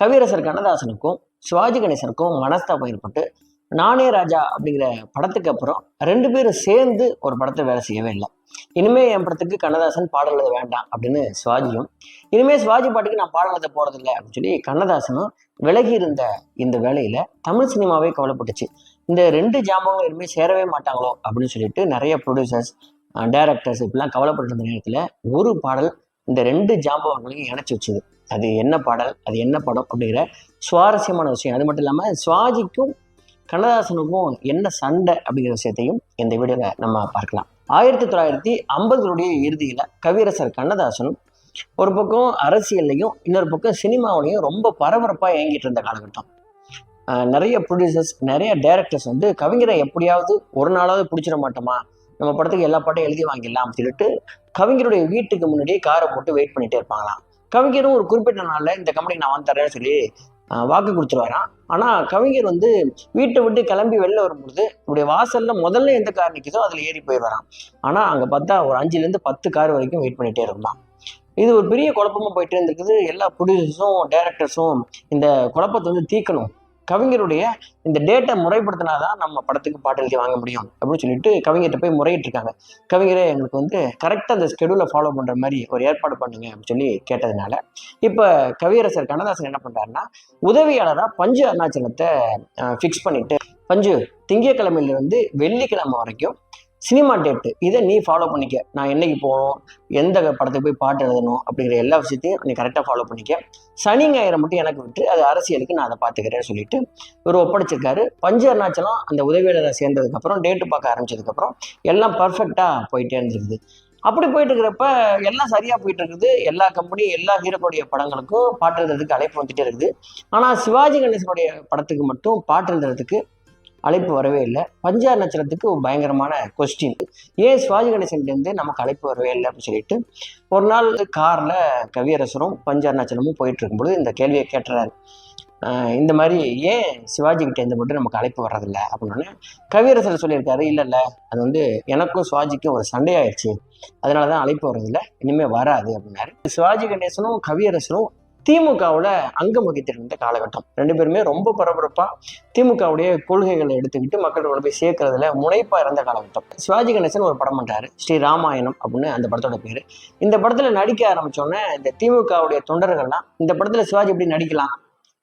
கவிரசர் கண்ணதாசனுக்கும் சிவாஜி கணேசனுக்கும் மனஸ்தாபம் ஏற்பட்டு நானே ராஜா அப்படிங்கிற படத்துக்கு அப்புறம் ரெண்டு பேரும் சேர்ந்து ஒரு படத்தை வேலை செய்யவே இல்லை. இனிமே என் படத்துக்கு கண்ணதாசன் பாடல் எழுத வேண்டாம் அப்படின்னு சிவாஜியும் இனிமே சிவாஜி பாட்டுக்கு நான் பாடல் எழுத போறதில்லை அப்படின்னு சொல்லி கண்ணதாசனும் விலகி இருந்த இந்த வேலையில தமிழ் சினிமாவே கவலைப்பட்டுச்சு. இந்த ரெண்டு ஜாம்பவங்களும் இனிமேல் சேரவே மாட்டாங்களோ அப்படின்னு சொல்லிட்டு நிறைய ப்ரொடியூசர்ஸ் டைரக்டர்ஸ் இப்படிலாம் கவலைப்பட்டு இருந்த நேரத்தில் ஒரு பாடல் இந்த ரெண்டு ஜாம்பவங்களையும் இணைச்சி வச்சுது. அது என்ன பாடல் அது என்ன படம் அப்படிங்கிற சுவாரஸ்யமான விஷயம். அது மட்டும் இல்லாமல் சுவாஜிக்கும் கண்ணதாசனுக்கும் என்ன சண்டை அப்படிங்கிற விஷயத்தையும் இந்த வீடியோவில் நம்ம பார்க்கலாம். ஆயிரத்தி தொள்ளாயிரத்தி ஐம்பதுகளுடைய இறுதியில் கவிரசர் கண்ணதாசனும் ஒரு பக்கம் அரசியல்லையும் இன்னொரு பக்கம் சினிமாவிலையும் ரொம்ப பரபரப்பாக இயங்கிட்டு இருந்த காலகட்டம். நிறைய ப்ரொடியூசர்ஸ் நிறைய டைரக்டர்ஸ் வந்து கவிஞரை எப்படியாவது ஒரு நாளாவது பிடிச்சிட மாட்டோமா? நம்ம படத்துக்கு எல்லா பாட்டையும் எழுதி வாங்கிடலாம் அப்படின்னு சொல்லிட்டு கவிஞருடைய வீட்டுக்கு முன்னாடியே காரை போட்டு வெயிட் பண்ணிட்டே இருப்பாங்களாம். கவிஞரும் ஒரு குறிப்பிட்ட நாளில் இந்த கம்பெனிக்கு நான் வந்து தரேன்னு சொல்லி வாக்கு கொடுத்துருவாராம். ஆனால் கவிஞர் வந்து வீட்டை விட்டு கிளம்பி வெளில வரும்பொழுது இப்படி வாசலில் முதல்ல எந்த கார் நிற்குதோ அதில் ஏறி போயிடுவாராம். ஆனால் அங்கே பார்த்தா ஒரு அஞ்சுலேருந்து பத்து கார் வரைக்கும் வெயிட் பண்ணிட்டே இருக்குமா இது ஒரு பெரிய குழப்பமாக போயிட்டே இருந்திருக்குது. எல்லா ப்ரொடியூசர்ஸும் டேரக்டர்ஸும் இந்த குழப்பத்தை வந்து தீர்க்கணும். கவிஞருடைய இந்த டேட்டை முறைப்படுத்தினாதான் நம்ம படத்துக்கு பாட்டு எழுதி வாங்க முடியும் அப்படின்னு சொல்லிட்டு கவிஞர்கிட்ட போய் முறையிட்டு இருக்காங்க கவிஞரே எங்களுக்கு வந்து கரெக்டாக அந்த ஸ்கெடியூலை ஃபாலோ பண்ணுற மாதிரி ஒரு ஏற்பாடு பண்ணுங்க அப்படின்னு சொல்லி கேட்டதுனால இப்போ கவியரசர் கண்ணதாசன் என்ன பண்ணுறாருன்னா உதவியாளராக பஞ்சு அருணாச்சலத்தை ஃபிக்ஸ் பண்ணிட்டு பஞ்சு திங்கக்கிழமையிலிருந்து வெள்ளிக்கிழமை வரைக்கும் சினிமா டேட்டு இதை நீ ஃபாலோ பண்ணிக்க. நான் என்னைக்கு போகணும்? எந்த படத்துக்கு போய் பாட்டு எழுதணும்? அப்படிங்கிற எல்லா விஷயத்தையும் நீ கரெக்டாக ஃபாலோ பண்ணிக்க. சனி ஞாயிறு மட்டும் எனக்கு விட்டு அது அரசியலுக்கு நான் அதை பார்த்துக்கிறேன்னு சொல்லிட்டு இவர் ஒப்படைச்சிருக்காரு. பஞ்சு அருணாச்சலம் அந்த உதவியாளரை சேர்ந்ததுக்கப்புறம் டேட்டு பார்க்க ஆரம்பிச்சதுக்கப்புறம் எல்லாம் பர்ஃபெக்டாக போயிட்டே இருந்துருக்குது. அப்படி போயிட்டு இருக்கிறப்ப எல்லாம் சரியாக போயிட்டு இருக்குது. எல்லா கம்பெனியும் எல்லா ஹீரோக்களுடைய படங்களுக்கும் பாட்டு எழுதுறதுக்கு அழைப்பு வந்துட்டே இருக்குது. ஆனால் சிவாஜி கணேசனுடைய படத்துக்கு மட்டும் பாட்டு எழுதுறதுக்கு அழைப்பு வரவே இல்லை. பஞ்சார் நட்சத்திரத்துக்கு ஒரு பயங்கரமான கொஸ்டின் ஏன் சிவாஜி கணேசன்லேருந்து நமக்கு அழைப்பு வரவே இல்லை அப்படின்னு சொல்லிட்டு ஒரு நாள் காரில் கவியரசரும் பஞ்சார் நட்சத்திரமும் போயிட்டு இருக்கும்போது இந்த கேள்வியை கேட்டுறாரு. இந்த மாதிரி ஏன் சிவாஜி இருந்து மட்டும் நமக்கு அழைப்பு வர்றதில்ல? அப்படின்னு கவியரசர் சொல்லியிருக்காரு இல்லை இல்லை அது வந்து எனக்கும் சிவாஜிக்கும் ஒரு சண்டையாயிடுச்சு அதனால தான் அழைப்பு வர்றதில்ல. இனிமேல் வராது அப்படின்னாரு. சிவாஜி கணேசனும் கவியரசரும் திமுகவில் அங்கம் வகித்திருந்த காலகட்டம். ரெண்டு பேருமே ரொம்ப பரபரப்பாக திமுகவுடைய கொள்கைகளை எடுத்துக்கிட்டு மக்கள் கொண்டு போய் சேர்க்கறதுல முனைப்பாக இருந்த காலகட்டம். சிவாஜி கணேசன் ஒரு படம் பண்ணுறாரு ஸ்ரீ ராமாயணம் அப்படின்னு அந்த படத்தோட பேர். இந்த படத்தில் நடிக்க ஆரம்பிச்சோன்னே இந்த திமுகவுடைய தொண்டர்கள்லாம் இந்த படத்தில் சிவாஜி எப்படி நடிக்கலாம்?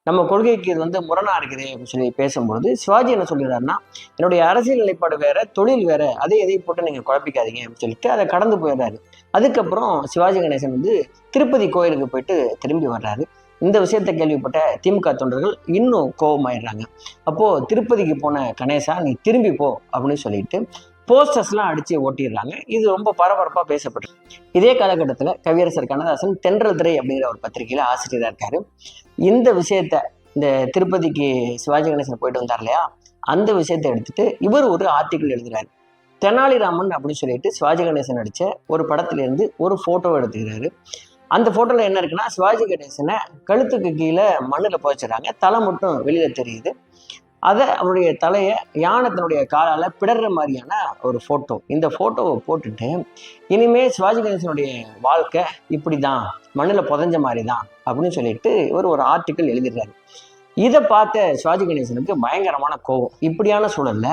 நம்ம கொள்கைக்கு இது வந்து முரணா இருக்குது அப்படின்னு சொல்லி பேசும்பொழுது சிவாஜி என்ன சொல்லிடுறாருன்னா என்னுடைய அரசியல் நிலைப்பாடு வேற தொழில் வேற அதே எதையும் போட்டு நீங்க குழப்பிக்காதீங்க அப்படின்னு சொல்லிட்டு அதை கடந்து போயிடுறாரு. அதுக்கப்புறம் சிவாஜி கணேசன் வந்து திருப்பதி கோயிலுக்கு போயிட்டு திரும்பி வர்றாரு. இந்த விஷயத்தை கேள்விப்பட்ட திமுக தொண்டர்கள் இன்னும் கோபமாயிடுறாங்க. அப்போ திருப்பதிக்கு போன கணேசா நீ திரும்பி போ அப்படின்னு சொல்லிட்டு போஸ்டர்ஸ்லாம் அடிச்சு ஓட்டிடுறாங்க. இது ரொம்ப பரபரப்பாக பேசப்பட்டு இதே காலகட்டத்தில் கவியரசர் கண்ணதாசன் தென்றல் திரை அப்படிங்கிற ஒரு பத்திரிகையில் ஆசிரியராக இருக்காரு. இந்த விஷயத்த இந்த திருப்பதிக்கு சிவாஜி கணேசன் போயிட்டு வந்தார் இல்லையா? அந்த விஷயத்தை எடுத்துட்டு இவர் ஒரு ஆர்டிக்கிள் எழுதுறாரு. தெனாலிராமன் அப்படின்னு சொல்லிட்டு சிவாஜி கணேசன் நடித்த ஒரு படத்துலேருந்து ஒரு ஃபோட்டோ எடுத்துக்கிறாரு. அந்த ஃபோட்டோவில் என்ன இருக்குன்னா சிவாஜி கணேசனை கழுத்துக்கு கீழே மண்ணில் புதைச்சிடுறாங்க. தலை மட்டும் வெளியில் தெரியுது. அதை அவருடைய தலையை யானத்தினுடைய காலால் பிடற மாதிரியான ஒரு ஃபோட்டோ இந்த ஃபோட்டோவை போட்டுட்டு இனிமேல் சிவாஜி கணேசனுடைய வாழ்க்கை இப்படி தான் மண்ணில் புதஞ்ச மாதிரி தான் அப்படின்னு சொல்லிட்டு இவர் ஒரு ஆர்டிக்கல் எழுதிடுறாரு. இதை பார்த்த சிவாஜி கணேசனுக்கு பயங்கரமான கோபம். இப்படியான சூழலில்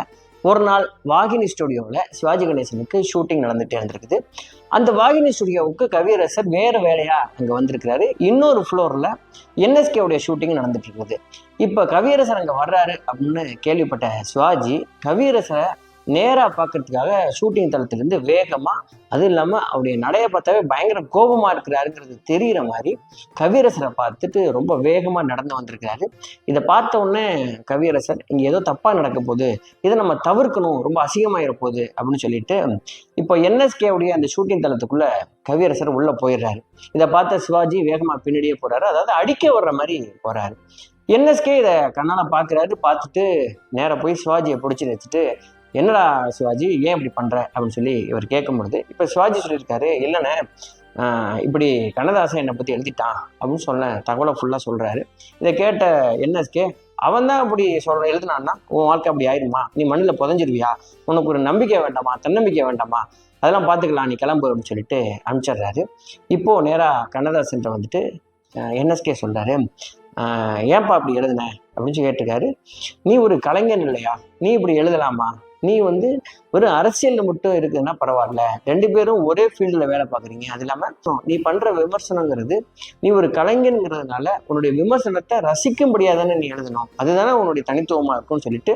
ஒரு நாள் வாகினி ஸ்டுடியோவில் சிவாஜி கணேசனுக்கு ஷூட்டிங் நடந்துகிட்டே இருந்திருக்குது. அந்த வாகினி ஸ்டுடியோவுக்கு கவியரசர் வேறு வேலையாக அங்கே வந்திருக்கிறாரு. இன்னொரு ஃப்ளோரில் என்எஸ்கேவுடைய ஷூட்டிங் நடந்துட்டு இருக்குது. இப்போ கவியரசர் அங்கே வர்றாரு அப்படின்னு கேள்விப்பட்ட சிவாஜி கவியரசரை நேராக பார்க்கறதுக்காக ஷூட்டிங் தளத்துலேருந்து வேகமாக அதுவும் இல்லாமல் அவருடைய நடையை பார்த்தாவே பயங்கர கோபமாக இருக்கிறாருங்கிறது தெரிகிற மாதிரி கவியரசரை பார்த்துட்டு ரொம்ப வேகமாக நடந்து வந்திருக்கிறாரு. இதை பார்த்த உடனே கவியரசர் இங்கே ஏதோ தப்பாக நடக்க போகுது இதை நம்ம தவிர்க்கணும் ரொம்ப அசிங்கமாயிர போகுது அப்படின்னு சொல்லிட்டு இப்போ என்எஸ்கேவுடைய அந்த ஷூட்டிங் தளத்துக்குள்ளே கவியரசர் உள்ளே போயிடுறாரு. இதை பார்த்த சிவாஜி வேகமாக பின்னாடியே போகிறாரு அதாவது அடிக்க வர்ற மாதிரி போகிறாரு என்எஸ்கே இதை கண்ணால் பார்க்குறாரு பார்த்துட்டு நேராக போய் சிவாஜியை பிடிச்சி வச்சுட்டு என்னடா சிவாஜி ஏன் இப்படி பண்ற? அப்படின்னு சொல்லி இவர் கேட்கும் பொழுது இப்போ சிவாஜி சொல்லியிருக்காரு இல்லைண்ணே இப்படி கண்ணதாசன் என்னை பற்றி எழுதிட்டான் அப்படின்னு சொன்ன தகவலை ஃபுல்லாக சொல்கிறாரு இதை கேட்ட என்எஸ்கே அவன் தான் அப்படி சொல்ற எழுதுனான்னா உன் வாழ்க்கை அப்படி ஆயிருமா? நீ மண்ணில் புதஞ்சிருவியா? உனக்கு ஒரு நம்பிக்கை வேண்டாமா? தன்னம்பிக்கை வேண்டாமா? அதெல்லாம் பார்த்துக்கலாம் நீ கிளம்பு அப்படின்னு சொல்லிட்டு அனுப்பிச்சிடுறாரு. இப்போ நேராக கண்ணதாசன்ட்ட வந்துட்டு என்எஸ்கே சொல்றாரு? ஏன்பா அப்படி எழுதுன? அப்படின்னு சொல்லி கேட்டிருக்காரு. நீ ஒரு கலைஞன் இல்லையா? நீ இப்படி எழுதலாமா? நீ வந்து ஒரு அரசியலில் மட்டும் இருக்குதுன்னா பரவாயில்ல. ரெண்டு பேரும் ஒரே ஃபீல்டில் வேலை பார்க்குறீங்க. அது இல்லாமல் நீ பண்ணுற விமர்சனங்கிறது நீ ஒரு கலைஞனுங்கிறதுனால உன்னுடைய விமர்சனத்தை ரசிக்கும்படியாக தானே நீ எழுதணும். அதுதானே உன்னுடைய தனித்துவமாக இருக்கும்னு சொல்லிட்டு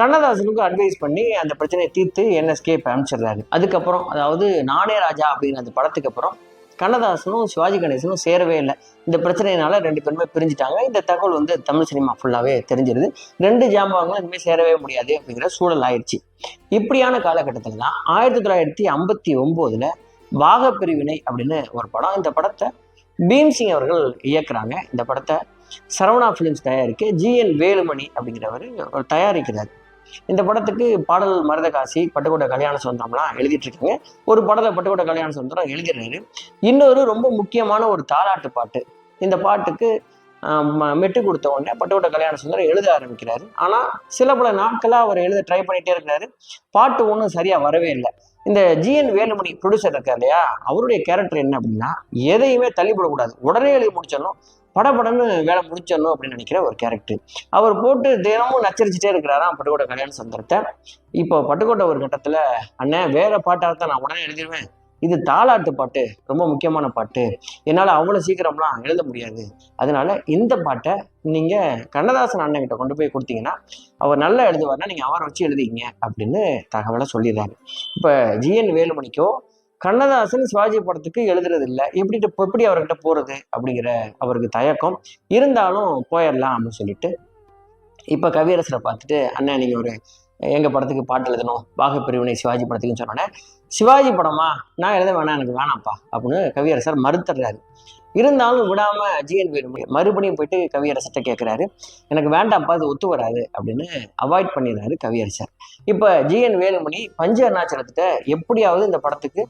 கண்ணதாசனுக்கு அட்வைஸ் பண்ணி அந்த பிரச்சனையை தீர்த்து என்எஸ்கே அனுப்பிச்சிடுறாரு. அதுக்கப்புறம் அதாவது நானே ராஜா அப்படிங்கிற அந்த படத்துக்கு அப்புறம் கண்ணதாசனும் சிவாஜி கணேசனும் சேரவே இல்லை. இந்த பிரச்சனையினால ரெண்டு பேருமே பிரிஞ்சுட்டாங்க. இந்த தகவல் வந்து தமிழ் சினிமா ஃபுல்லாகவே தெரிஞ்சிருது. ரெண்டு ஜாம்பவங்களும் இனிமேல் சேரவே முடியாது அப்படிங்கிற சூழல் ஆயிடுச்சு. இப்படியான காலகட்டத்தில் தான் ஆயிரத்தி தொள்ளாயிரத்தி ஐம்பத்தி ஒம்போதுல வாகப்பிரிவினை அப்படின்னு ஒரு படம். இந்த படத்தை பீம்சிங் அவர்கள் இயக்குறாங்க. இந்த படத்தை சரவணா ஃபிலிம்ஸ் தயாரிக்க ஜிஎன் வேலுமணி அப்படிங்கிறவர் தயாரிக்கிறார். இந்த படத்துக்கு பாடல் மருதகாசி பட்டுக்கோட்டை கல்யாண சொந்தம்லாம் எழுதிட்டு ஒரு படத்தை பட்டுக்கோட்டை கல்யாண சொந்தம் எழுதிடுறாரு. இன்னொரு ரொம்ப முக்கியமான ஒரு தாலாட்டு பாட்டு. இந்த பாட்டுக்கு மெட்டு கொடுத்த உடனே பட்டுக்கோட்டை கல்யாண சுந்தரம் எழுத ஆரம்பிக்கிறாரு. ஆனால் சில பல நாட்களாக அவர் எழுத ட்ரை பண்ணிட்டே இருக்கிறாரு. பாட்டு ஒன்றும் சரியாக வரவே இல்லை. இந்த ஜிஎன் வேலுமணி ப்ரொடியூசர் இருக்கார் இல்லையா? அவருடைய கேரக்டர் என்ன அப்படின்னா எதையுமே தள்ளிப்படக்கூடாது. உடனே எழுதி முடிச்சிடணும். படபடன்னு வேலை முடிச்சிடணும் அப்படின்னு நினைக்கிற ஒரு கேரக்டர் அவர் போட்டு தினமும் நச்சரிச்சுட்டே இருக்கிறாராம் பட்டுக்கோட்டை கல்யாண சந்தரத்தை இப்போ பட்டுக்கோட்டை ஒரு கட்டத்தில் அண்ணன் வேற பாட்டாக தான் நான் உடனே எழுதிடுவேன் இது தாளாட்டு பாட்டு ரொம்ப முக்கியமான பாட்டு. என்னால் அவ்வளோ சீக்கிரம்லாம் எழுத முடியாது. அதனால இந்த பாட்டை நீங்கள் கண்ணதாசன் அண்ணன் கிட்ட கொண்டு போய் கொடுத்தீங்கன்னா அவர் நல்லா எழுதுவார்னா நீங்கள் அவரை வச்சு எழுதிங்க அப்படின்னு தகவலை சொல்லிடுறாரு. இப்போ ஜிஎன் வேலுமணிக்கோ கண்ணதாசன் சிவாஜி படத்துக்கு எழுதுறது இல்லை எப்படி எப்படி அவர்கிட்ட போகிறது அப்படிங்கிற அவருக்கு தயக்கம். இருந்தாலும் போயிடலாம் அப்படின்னு சொல்லிட்டு இப்போ கவியரசரை பார்த்துட்டு அண்ணன் நீங்கள் ஒரு எங்கள் படத்துக்கு பாட்டு எழுதணும்? பாகப்பிரிவினை சிவாஜி படத்துக்குன்னு சொன்னோன்னே சிவாஜி படமா? நான் எழுத வேணாம் எனக்கு வேணாம்ப்பா அப்படின்னு கவியரசர் மறுத்துடுறாரு. இருந்தாலும் விடாம ஜிஎன் வேலுமணி மறுபடியும் போயிட்டு கவியரசர்கிட்ட கேட்குறாரு எனக்கு வேண்டாம்ப்பா அது ஒத்து வராது அப்படின்னு அவாய்ட் பண்ணிடுறாரு கவியரசர். இப்போ ஜிஎன் வேலுமணி பஞ்ச அருணாச்சலத்திட்ட எப்படியாவது இந்த படத்துக்கு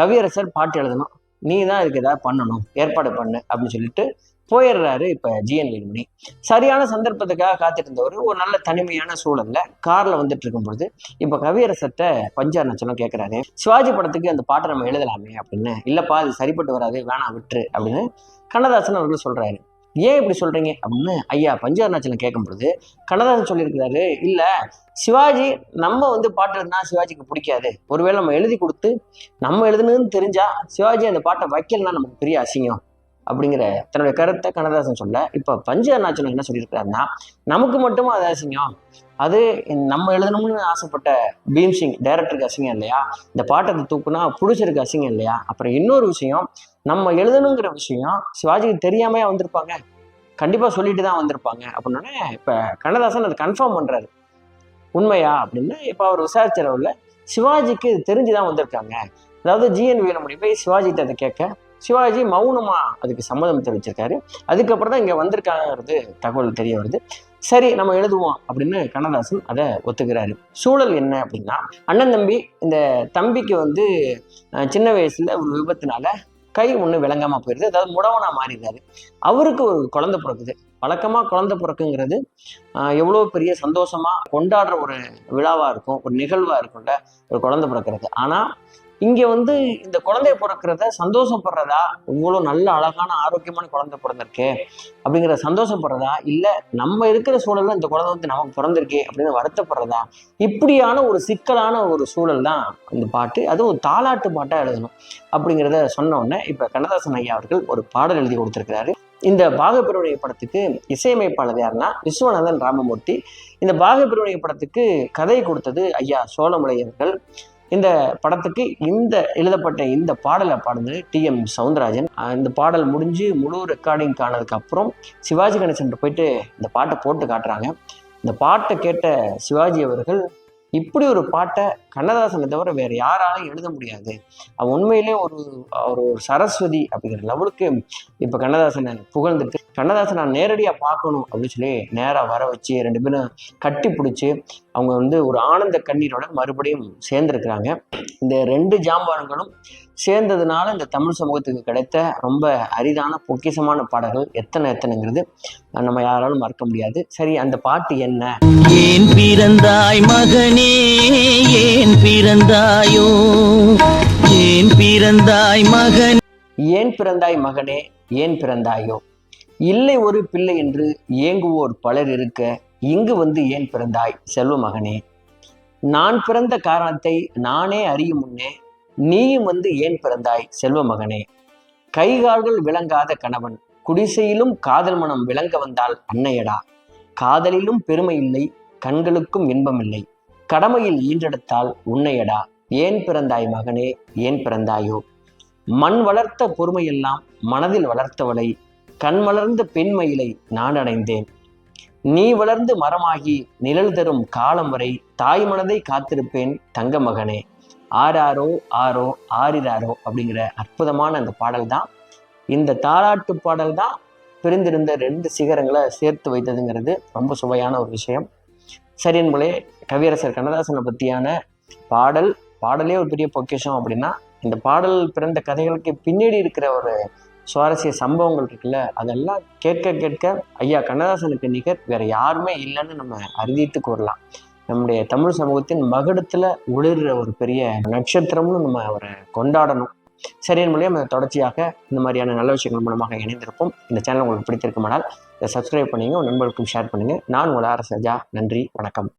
கவியரசர் பாட்டு எழுதணும். நீ தான் இதுக்கு ஏதாவது பண்ணணும் ஏற்பாடு பண்ணு அப்படின்னு சொல்லிட்டு போயிடுறாரு இப்போ ஜிஎன் வேலுமணி. சரியான சந்தர்ப்பத்துக்காக காத்திருந்தவர் இருந்தவர் ஒரு நல்ல தனிமையான சூழல்ல கார்ல வந்துட்டு இருக்கும் பொழுது இப்போ கவியரசத்தை பஞ்சார் அருணாச்சலம் கேட்குறாரு சிவாஜி படத்துக்கு அந்த பாட்டை நம்ம எழுதலாமே அப்படின்னு. இல்லப்பா அது சரிப்பட்டு வராது வேணாம் விட்டுரு அப்படின்னு கண்ணதாசன் அவர்கள் சொல்றாரு. ஏன் இப்படி சொல்றீங்க? அப்படின்னு ஐயா பஞ்சார் நச்சனம் கேட்கும் பொழுது கண்ணதாசன் சொல்லியிருக்கிறாரு இல்ல சிவாஜி நம்ம வந்து பாட்டு எழுதினா சிவாஜிக்கு பிடிக்காது. ஒருவேளை நம்ம எழுதி கொடுத்து நம்ம எழுதுனதுன்னு தெரிஞ்சா சிவாஜி அந்த பாட்டை வைக்கலன்னா நமக்கு பெரிய அசிங்கம். அப்படிங்கிற தன்னுடைய கருத்தை கண்ணதாசன் சொல்ல இப்போ பஞ்ச அருணாச்சலம் என்ன சொல்லியிருக்கிறாருன்னா நமக்கு மட்டும் அது அசிங்கம். அது நம்ம எழுதணும்னு ஆசைப்பட்ட பீம்சிங் டைரக்டருக்கு அசிங்கம் இல்லையா? இந்த பாட்டத்தை தூக்குனா புடிச்சிருக்கு அசிங்கம் இல்லையா? அப்புறம் இன்னொரு விஷயம் நம்ம எழுதணுங்கிற விஷயம் சிவாஜிக்கு தெரியாமையா வந்திருப்பாங்க. கண்டிப்பாக சொல்லிட்டு தான் வந்திருப்பாங்க. அப்படின்னோடனே இப்போ கண்ணதாசன் அதை கன்ஃபார்ம் பண்ணுறாரு உண்மையா? அப்படின்னு இப்போ அவர் விசாரிச்சரவில் சிவாஜிக்கு தெரிஞ்சு தான் வந்திருக்காங்க. அதாவது ஜிஎன் வேலுமணி போய் சிவாஜிகிட்ட அதை கேட்க சிவாஜி மௌனமா அதுக்கு சம்மதம் தெரிவிச்சிருக்காரு அதுக்கப்புறம் தான் இங்கே வந்திருக்காங்கிறது தகவல் தெரிய வருது. சரி நம்ம எழுதுவோம் அப்படின்னு கண்ணதாசன் அதை ஒத்துக்கிறாரு. சூழல் என்ன அப்படின்னா அண்ணன் தம்பி இந்த தம்பிக்கு வந்து சின்ன வயசுல ஒரு விபத்துனால கை ஒன்று விளங்காம போயிடுது அதாவது முடவனா மாறிடுறாரு. அவருக்கு ஒரு குழந்தை பிறக்குது. வழக்கமா குழந்தை பிறக்குங்கிறது எவ்வளோ பெரிய சந்தோஷமா கொண்டாடுற ஒரு விழாவாக இருக்கும் ஒரு நிகழ்வாக இருக்கும்ல ஒரு குழந்தை பிறக்கிறது. ஆனால் இங்கே வந்து இந்த குழந்தை பிறக்கிறத சந்தோஷப்படுறதா? இவ்வளோ நல்ல அழகான ஆரோக்கியமான குழந்தை பிறந்திருக்கே. அப்படிங்கிற சந்தோஷப்படுறதா? இல்லை நம்ம இருக்கிற சூழலில் இந்த குழந்தை வந்து நமக்கு பிறந்திருக்கே அப்படின்னு வருத்தப்படுறதா? இப்படியான ஒரு சிக்கலான ஒரு சூழல் தான் இந்த பாட்டு. அதுவும் தாலாட்டு பாட்டாக எழுதணும் அப்படிங்கிறத சொன்ன உடனே இப்போ கண்ணதாசன் ஐயா அவர்கள் ஒரு பாடல் எழுதி கொடுத்துருக்கிறாரு. இந்த பாகப்பிரிவினை படத்துக்கு இசையமைப்பாளர் யாருன்னா விஸ்வநாதன் ராமமூர்த்தி. இந்த பாகப்பிரிவினை படத்துக்கு கதை கொடுத்தது ஐயா சோழமலை அவர்கள் இந்த படத்துக்கு இந்த எழுதப்பட்ட இந்த பாடலை பாடுனது டி எம் சவுந்தரராஜன். இந்த பாடல் முடிஞ்சு முழு ரெக்கார்டிங் ஆனதுக்கு அப்புறம் சிவாஜி கணேசன் போயிட்டு இந்த பாட்டை போட்டு காட்டுறாங்க. இந்த பாட்டை கேட்ட சிவாஜி அவர்கள் இப்படி ஒரு பாட்டை கண்ணதாசனை தவிர வேற யாராலையும் எழுத முடியாது. அவன் உண்மையிலே ஒரு அவர் ஒரு சரஸ்வதி அப்படிங்கிற லெவலுக்கு இப்போ கண்ணதாசனை புகழ்ந்துட்டு கண்ணதாசனை நான் நேரடியாக பார்க்கணும் அப்படின்னு சொல்லி நேராக வர வச்சு ரெண்டு பேரும் கட்டி பிடிச்சி அவங்க வந்து ஒரு ஆனந்த கண்ணீரோட மறுபடியும் சேர்ந்துருக்கிறாங்க. இந்த ரெண்டு ஜாம்பானங்களும் சேர்ந்ததுனால இந்த தமிழ் சமூகத்துக்கு கிடைத்த ரொம்ப அரிதான பொக்கிஷமான பாடல்கள் எத்தனை எத்தனைங்கிறது நம்ம யாராலும் மறக்க முடியாது. சரி அந்த பாட்டு என்ன? ஏன் பிறந்தாய் மகனே ஏன் பிறந்தாயோ? ஏன் பிறந்தாய் மகன்? ஏன் பிறந்தாய் மகனே? ஏன் பிறந்தாயோ? இல்லை ஒரு பிள்ளை என்று ஏங்குவோர் பலர் இருக்க இங்கு வந்து ஏன் பிறந்தாய் செல்வ மகனே? நான் பிறந்த காரணத்தை நானே அறியும் முன்னே நீயும் வந்து ஏன் பிறந்தாய் செல்வ மகனே? கைகால்கள் விளங்காத கணவன் குடிசையிலும் காதல் மனம் விளங்க வந்தால் அன்னையடா. காதலிலும் பெருமை இல்லை கண்களுக்கும் இன்பம் இல்லை. கடமையில் ஈன்றெடுத்தால் உன்னையடா. ஏன் பிறந்தாய் மகனே? ஏன் பிறந்தாயோ? மண் வளர்த்த பொறுமையெல்லாம் மனதில் வளர்த்தவளை. கண் வளர்ந்த பெண்மயிலை நான் அடைந்தேன். நீ வளர்ந்து மரமாகி நிழல் தரும் காலம் வரை தாய் மனதை காத்திருப்பேன் தங்க மகனே. ஆராரோ ஆரோ ஆரிராரோ அப்படிங்கிற அற்புதமான அந்த பாடல் தான் இந்த தாலாட்டு பாடல் தான் பிரிந்திருந்த ரெண்டு சிகரங்களை சேர்த்து வைத்ததுங்கிறது ரொம்ப சுவையான ஒரு விஷயம். சரி என்பதே கவியரசர் கண்ணதாசனை பற்றியான பாடல் பாடலே ஒரு பெரிய பொக்கிஷம் அப்படின்னா இந்த பாடல் பிறந்த கதைகளுக்கு பின்னாடி இருக்கிற ஒரு சுவாரஸ்ய சம்பவங்கள் இருக்குல்ல அதெல்லாம் கேட்க கேட்க ஐயா கண்ணதாசனுக்கு நிகர் வேற யாருமே இல்லைன்னு நம்ம அறிவித்து கூறலாம். நம்முடைய தமிழ் சமூகத்தின் மகுடத்துல ஒளிர்ற ஒரு பெரிய நட்சத்திரம்னு நம்ம அவரை கொண்டாடணும். சரியின் மூலியம் அதை தொடர்ச்சியாக இந்த மாதிரியான நல்ல விஷயங்கள் மூலமாக இணைந்திருப்போம். இந்த சேனல் உங்களுக்கு பிடித்திருக்குமானால் இதை சப்ஸ்கிரைப் பண்ணுங்க உங்க நண்பர்களுக்கும் ஷேர் பண்ணுங்கள் நான் உங்கள் ஆர் சஜா நன்றி வணக்கம்.